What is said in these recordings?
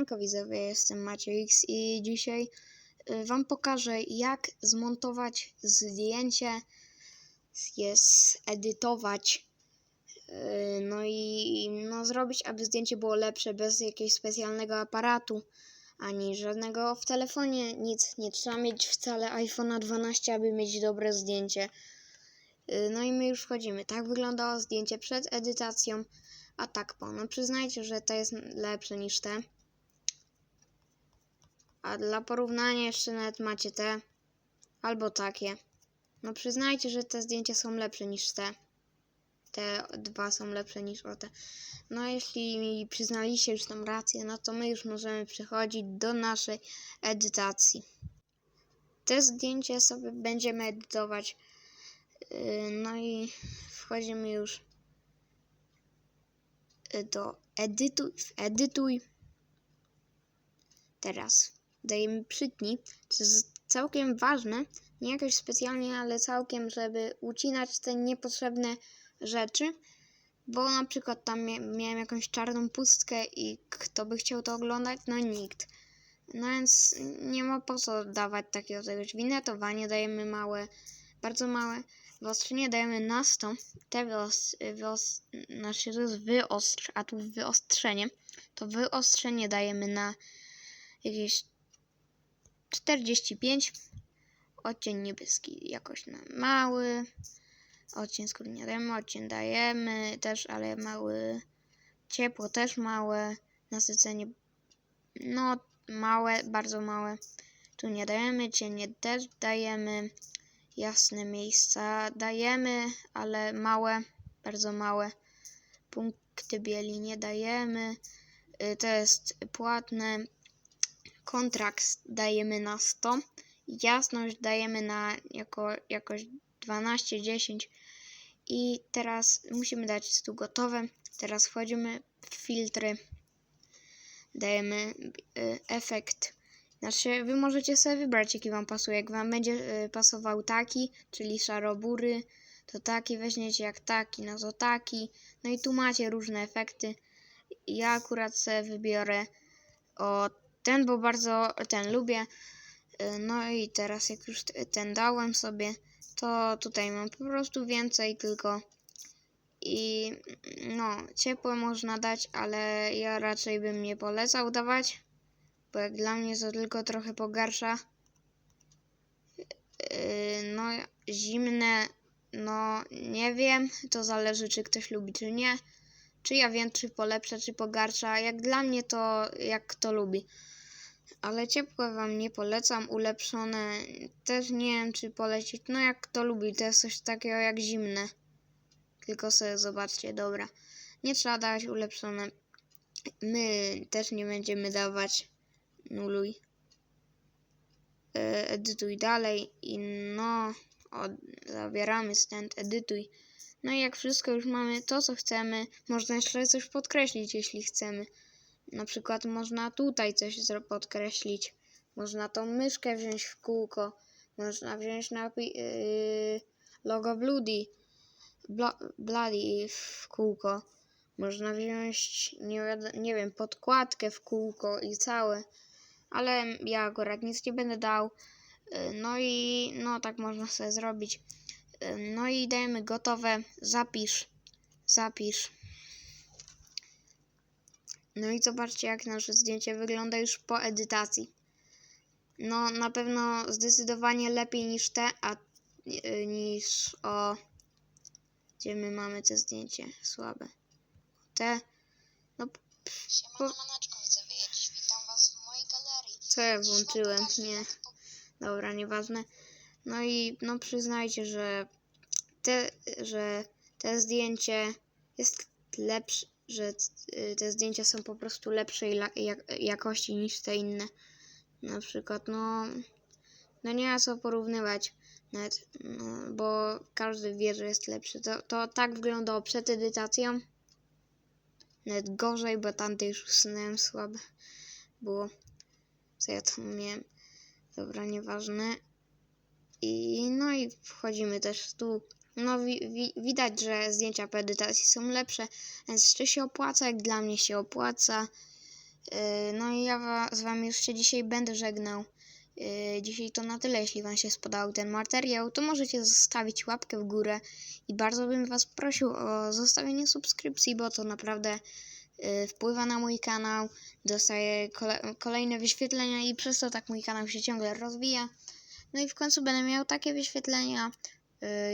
Siemanko widzowie, jestem Maciej X i dzisiaj y, Wam pokażę jak zmontować zdjęcie, je zedytować, y, no i no, zrobić, aby zdjęcie było lepsze bez jakiegoś specjalnego aparatu, ani żadnego w telefonie, nic, nie trzeba mieć wcale iPhone'a 12, aby mieć dobre zdjęcie. Y, No i my już wchodzimy. Tak wyglądało zdjęcie przed edytacją, a tak po. No przyznajcie, że to jest lepsze niż te. A dla porównania jeszcze nawet macie te albo takie. No przyznajcie, że te zdjęcia są lepsze niż te. Te dwa są lepsze niż o te. No jeśli przyznaliście już tą rację, no to my już możemy przechodzić do naszej edytacji. Te zdjęcie sobie będziemy edytować. Yy, No i wchodzimy już do edytuj, edytuj. Teraz dajemy przytnij, co jest całkiem ważne, nie jakoś specjalnie, ale całkiem, żeby ucinać te niepotrzebne rzeczy, bo na przykład tam mia- miałem jakąś czarną pustkę i kto by chciał to oglądać? No nikt. No więc nie ma po co dawać takiego czegoś. Winetowanie dajemy małe, bardzo małe. Wyostrzenie dajemy na 100. Te wyos, to jest wyostrz, a tu wyostrzenie. To wyostrzenie dajemy na jakieś 45. Odcień niebieski jakoś na mały. Odcień skóry nie dajemy, odcień dajemy też, ale mały. Ciepło też małe. Nasycenie no małe, bardzo małe. Tu nie dajemy, cienie też dajemy. Jasne miejsca dajemy, ale małe, bardzo małe. Punkty bieli nie dajemy. Y, To jest płatne. Kontrakt dajemy na 100. Jasność dajemy na jako, jakoś 12, 10. I teraz musimy dać tu gotowe. Teraz wchodzimy w filtry. Dajemy y, efekt. Znaczy, wy możecie sobie wybrać, jaki wam pasuje. Jak wam będzie y, pasował taki, czyli szarobury, to taki weźmiecie, jak taki, no to taki. No i tu macie różne efekty. Ja akurat sobie wybiorę o ten, bo bardzo ten lubię. Y, No i teraz jak już ten dałem sobie, to tutaj mam po prostu więcej tylko. I no, ciepłe można dać, ale ja raczej bym nie polecał dawać, bo jak dla mnie to tylko trochę pogarsza. Yy, No, zimne, no nie wiem, to zależy czy ktoś lubi czy nie. Czy ja wiem, czy polepsza, czy pogarsza. Jak dla mnie to jak kto lubi. Ale ciepłe wam nie polecam, ulepszone też nie wiem, czy polecić. No jak kto lubi, to jest coś takiego jak zimne. Tylko sobie zobaczcie, dobra. Nie trzeba dawać ulepszone. My też nie będziemy dawać. Nuluj. E, edytuj dalej i no, od, zabieramy stąd, edytuj. No i jak wszystko już mamy to, co chcemy, można jeszcze coś podkreślić, jeśli chcemy. Na przykład można tutaj coś podkreślić. Można tą myszkę wziąć w kółko. Można wziąć napi- yy, logo Bloody, Blo- Bloody w kółko. Można wziąć, nie, nie wiem, podkładkę w kółko i całe. Ale ja akurat nic nie będę dał. Yy, No i no tak można sobie zrobić. Yy, No i dajemy gotowe. Zapisz. Zapisz. No i zobaczcie, jak nasze zdjęcie wygląda już po edytacji. No, na pewno zdecydowanie lepiej niż te, a y, niż o. Gdzie my mamy te zdjęcie słabe. Te. No, Siemano maneczko widzowie, ja dziś witam was w mojej galerii. co ja włączyłem? pokażę, Nie. po- Dobra, nieważne. No i no przyznajcie, że te, że te zdjęcie jest lepsze, że y, te zdjęcia są po prostu lepszej jakości niż te inne. Na przykład, no, no nie ma co porównywać, nawet, no, bo każdy wie, że jest lepszy. To, to tak wyglądało przed edytacją. Nawet gorzej, bo tamte już usunąłem słabe było. Co ja tam miałem? Dobra, nieważne. I no i wchodzimy też tu. No wi, wi, widać, że zdjęcia po edytacji są lepsze, więc czy się opłaca? Jak dla mnie się opłaca. Yy, No i ja z wami już się dzisiaj będę żegnał. Yy, Dzisiaj to na tyle. Jeśli wam się spodobał ten materiał, to możecie zostawić łapkę w górę i bardzo bym was prosił o zostawienie subskrypcji, bo to naprawdę yy, wpływa na mój kanał. Dostaję kole- kolejne wyświetlenia i przez to tak mój kanał się ciągle rozwija. No i w końcu będę miał takie wyświetlenia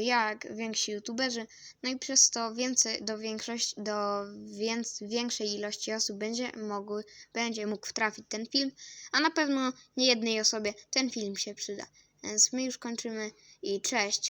jak więksi youtuberzy, no i przez to więcej, do większości, do więc, większej ilości osób będzie mogły, będzie mógł trafić ten film, a na pewno nie jednej osobie ten film się przyda. Więc my już kończymy i cześć.